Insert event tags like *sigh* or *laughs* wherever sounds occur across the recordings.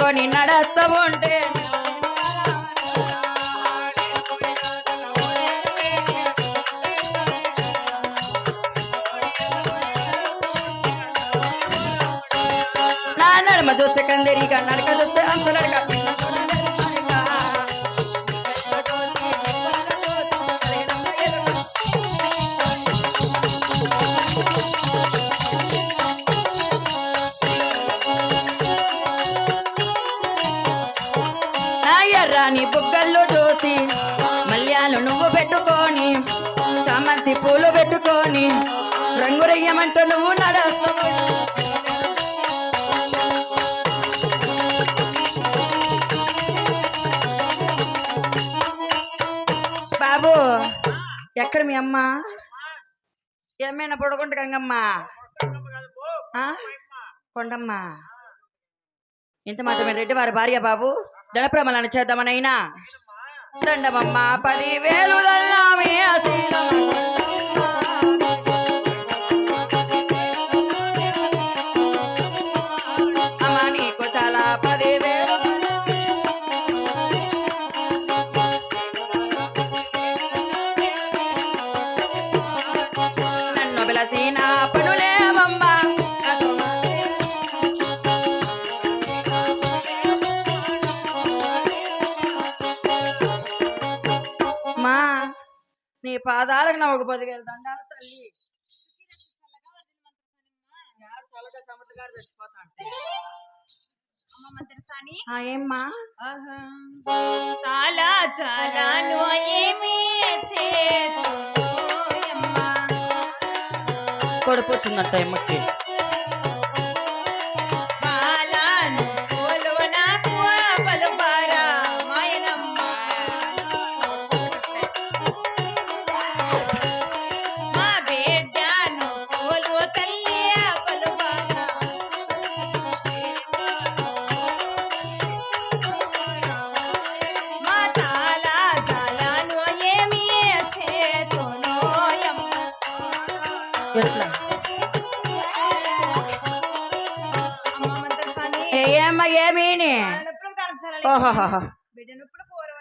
పట్టుకొని నడస్తా ఉంటే నా నడమ చూస్తే కందరిగా నడక చూస్తే అంత నడక. రంగురయ్యమంటూ నువ్వు బాబు ఎక్కడ మీ అమ్మ? ఏమైనా పొడగొంట గంగమ్మ? కొండమ్మా కొండమ్మ. ఇంత మాత్రమే రెడ్డి వారి భార్య బాబు. దళప్రమలను చేద్దామనైనా. దండమమ్మ పదివేలు దల్లామే అసీలం పాదాలకు నా ఒక పదివేలు దండాలు తల్లి. ఏమ్మా? చాలా చాలా ఏమి చేతుమ్మా కొడిపోతుందంట అమ్మకి.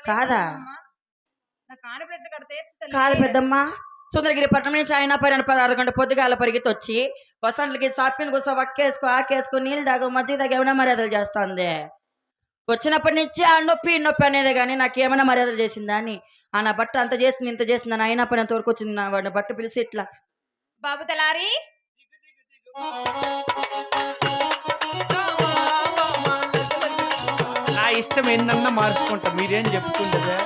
కాదా? కాదు పెద్దమ్మ సుందరగిరి పట్టణం నుంచి ఆయన పైన పదహారు గంట పొద్దుగాల పరిగెత్తి వచ్చి వసంతలకి సాపిన గుస వక్కేసుకో ఆకేసుకో నీళ్ళు దాగు మధ్య దాకా ఏమైనా మర్యాదలు చేస్తుంది? వచ్చినప్పటి నుంచి ఆ నొప్పి నొప్పి అనేది కానీ నాకు ఏమైనా మర్యాదలు చేసిందా అని? ఆ నా బట్ట అంత చేసింది ఇంత చేసింది అని అయినా పని అంతవరకు వచ్చింది నా వాడిని బట్ట పిలిచి ఇట్లా. బాబు తలారి. ఇష్టం ఏందన్నా మార్చుకుంటా. మీరేం చెప్పుకుంటుందా?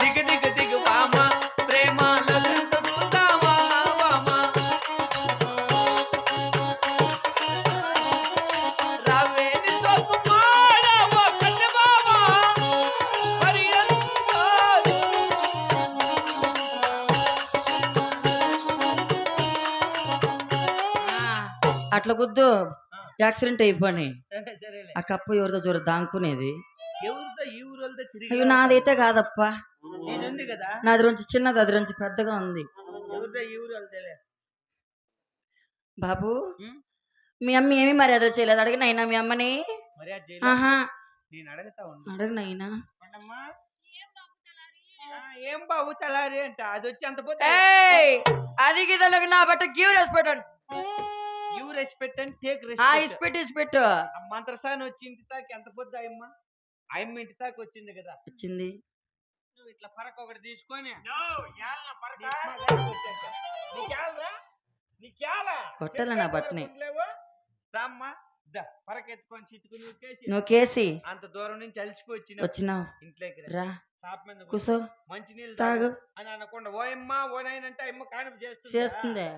దిగ దిగ దిగ వామ. ప్రేమ అట్లా గుద్దు. యాక్సిడెంట్ అయిపోయి *laughs* ఆ కప్పు ఎవరితో చూడ దాంకునేది. అయ్యో నాదైతే కాదప్పా. నాది నుంచి చిన్నది అది నుంచి పెద్దగా ఉంది. బాబు? మీ అమ్మ ఏమీ మర్యాద చేయలేదు. అడిగినైనా మీ అమ్మని. ఆహా. అడగనైనా ఏం బాబు తలారి అంట? అది వచ్చి అంత పోతే అది గిదలకు నా బట్ట గీవ్ రెస్ పెట్టండి you respect and take a respect మంత్రసాని వచ్చి ఇంటి తాకి ఎంత పొద్దు అయ్యమ్మ? అయ్యమ్మ ఇంటి తాకి వచ్చింది కదా. వచ్చింది. నువ్వు ఇట్లా పరక ఒకటి తీసుకొని? కొట్టాల నా బట్టని. లేవు? రామ్మా దా పరక ఎత్తుకొని చిట్టుకుని ఉరికేసి నువ్వు కేసి అంత దూరం నుంచి అలసిపోయి వచ్చిన వచ్చినావు. ఇంట్లోకి రా. రా. షాప్ మీద కూర్చో. కూసో. మంచి నీళ్ళు తాగు. అని అనకుండా ఓ అమ్మ ఓ నాయనంటే అమ్మ కానిపు చేస్తుంది? చేస్తుందే.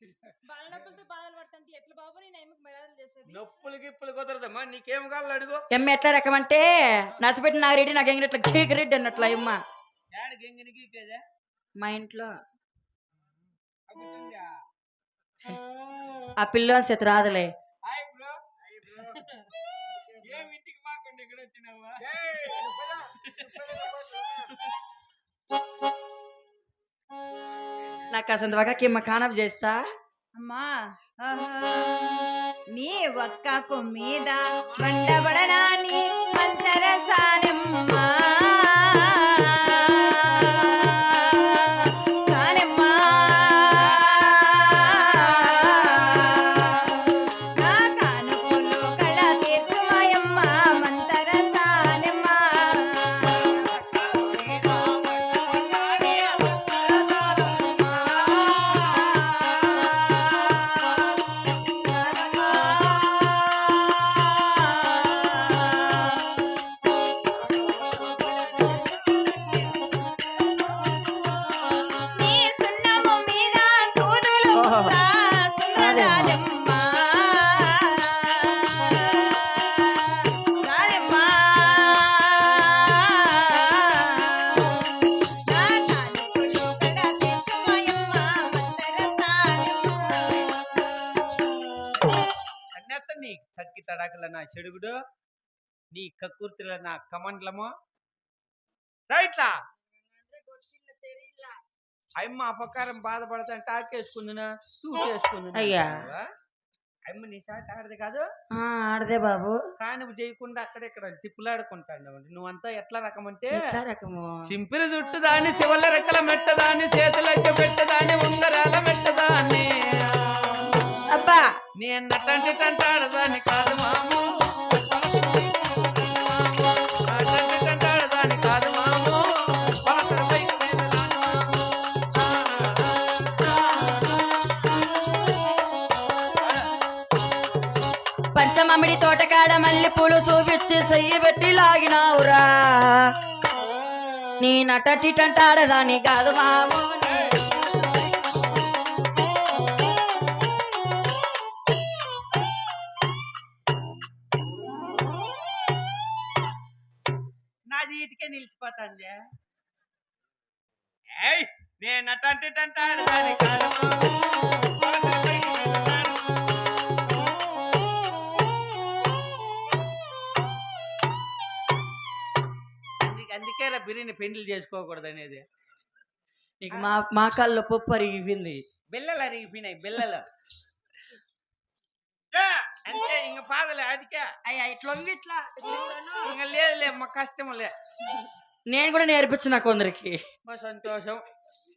బాల నొప్పులతో బాధలు పడుతుంటే ఎట్లా బాబు? నేను ఏమికి మర్యాదలు చేసేది. నొప్పులు గిప్పులు కుదరదమ్మా నీకేం కావాలి అడుగు. ఎమ్మ ఎట్లా రకమంటే నచ్చబెట్టి నాకు రెడ్డి నాకు ఎంగినట్ల కేక్ రెడ్డి అన్నట్ల అమ్మ ఏడ గెంగినికి కదా మా ఇంట్లో? ఆ పిల్లోని చేతి రాదులే. ఇక్కడ వచ్చినావా *laughs* నాకు అసలు వకకి అమ్మ కానప్ చేస్తా అమ్మా ఆహా. నీ ఒక్కకు మీద బండబడనాని అంతరసానమ్మా చెడుగుడు నీ కక్కుర్తిల నా కమండలము. రైట్లా? అమ్మ అపకారం బాధపడతాను టాకేసుకుందునా సూట్ చేసుకుందునా అయ్యా. అమ్మ నీ సాట ఆడదు కాదు. ఆడదే బాబు. కానుపు చేయకుండా అక్కడెక్కడ తిప్పులాడుకుంటాను నువ్వంతా ఎట్లా రకం అంటే ఎట్లా రకము? సింపిరి జుట్టు దాన్ని శివల రెక్కల మెట్టదాన్ని చేతులైతే పెట్టదాన్ని ఉంగరాల మెట్టదాన్ని అబ్బా! నేను నటంటి తంటాడదాన్ని కాదు మాము. మల్లె పూలు చూపించి చెయ్యి పెట్టి లాగినావురా. నీ నటటిటంటాడదాని కాదు మాము నాది ఇటుకే నిలిచిపోతాంది ఏయ్ నేను నటంటి తంటాడదాన్ని కాదు పెండ్లు చేసుకోకూడదు అనేది నీకు మా మా కళ్ళు పప్పు అరిగిపోయింది. బిల్లలు అరిగిపోయినాయి బిల్లలు. *laughs* అంతే ఇంక పాదలే అడికా అయ్యా ఇట్లా ఇట్లా ఇంక లేదులే మా కష్టములే. నేను కూడా నేర్పించిన కొందరికి. మా సంతోషం.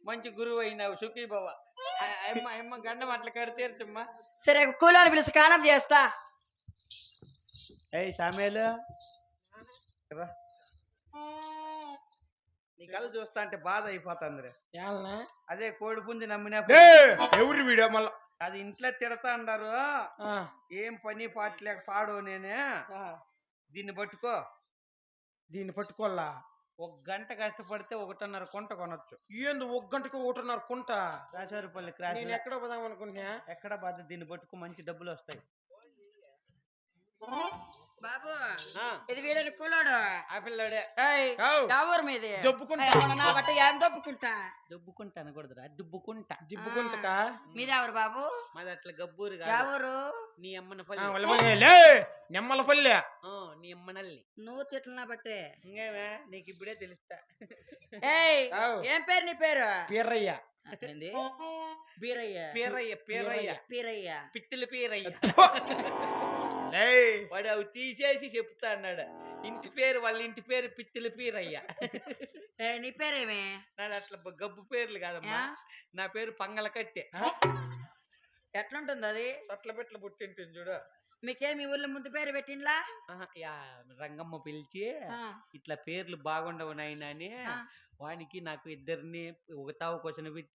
మంచి గురువు అయినావు సుఖీ బావ. అమ్మ అమ్మ గండం అట్లా కడితేరుచమ్మా సరే కూలని పిలిచి కానం చేస్తా. ఏయ్ సామేలు. నీ కళ్ళు చూస్తా అంటే బాధ అయిపోతుంది అదే కోడి పుంజి నమ్మినప్పుడు ఎవరి వీడియో మళ్ళా? అది ఇంట్లో తిడతా అన్నారు ఆ, ఏం పని పాటలేక పాడు నేనే. ఆ, దీన్ని పట్టుకో. దీన్ని పట్టుకోవాలా? ఒక గంట కష్టపడితే ఒకటిన్నర కొంట కొనొచ్చు. ఏంది ఒక గంటకు ఒకటిన్నర కుంట? రాసేరుపల్లి క్రాస్ నేను ఎక్కడ పోదాం అనుకుంటున్నా? ఎక్కడ బాధ? దీన్ని పట్టుకో మంచి డబ్బులు వస్తాయి. బాబు ఆ, ఇది వీడని కూలాడు? ఆ పిల్లడే. ఊరు మీది. దొబ్బుకుంటా. నా బట్ట ఏం దొబ్బుకుంటా? దుబ్బుకుంటా అనకూడదురా దుబ్బుకుంటా. జిబ్బుకుంటక మీది ఎవరు బాబు? మాది అట్లా గబ్బూరు ఊరు నీ అమ్మన పల్లి. వాళ్ళ పని లే నెమ్మలపల్లె ఆ, నీ అమ్మనల్లి నువ్వు తిట్ల బట్టే. ఇంకేమే నీకు ఇప్పుడే తెలుస్తా. ఏయ్. ఏం పేరు నీ పేరు? పీర్రయ్య బీరయ్య పేరయ్య. పేరయ్య పీరయ్య. పిత్తిల పేరయ్య. లే. వాడు అవి తీసేసి చెప్తా అన్నాడు. ఇంటి పేరు వాళ్ళ ఇంటి పేరు పిత్తిల పేరయ్య. ఏ, నీ పేరేమే? నాది అట్లా గబ్బు పేర్లు కాదమ్మా? నా పేరు పంగల కట్టె. ఎట్లుంటుంది అది? చట్ల పెట్ల పుట్టింటుంది చూడు. మీకేం మీ ఊర్లో ముందు పేరు పెట్టిండ్లా? యా, రంగమ్మ పిలిచి ఇట్లా పేర్లు బాగుండవు నాయన అని. వానికి నాకు ఇద్దరిని ఒక తావు క్వశ్చన్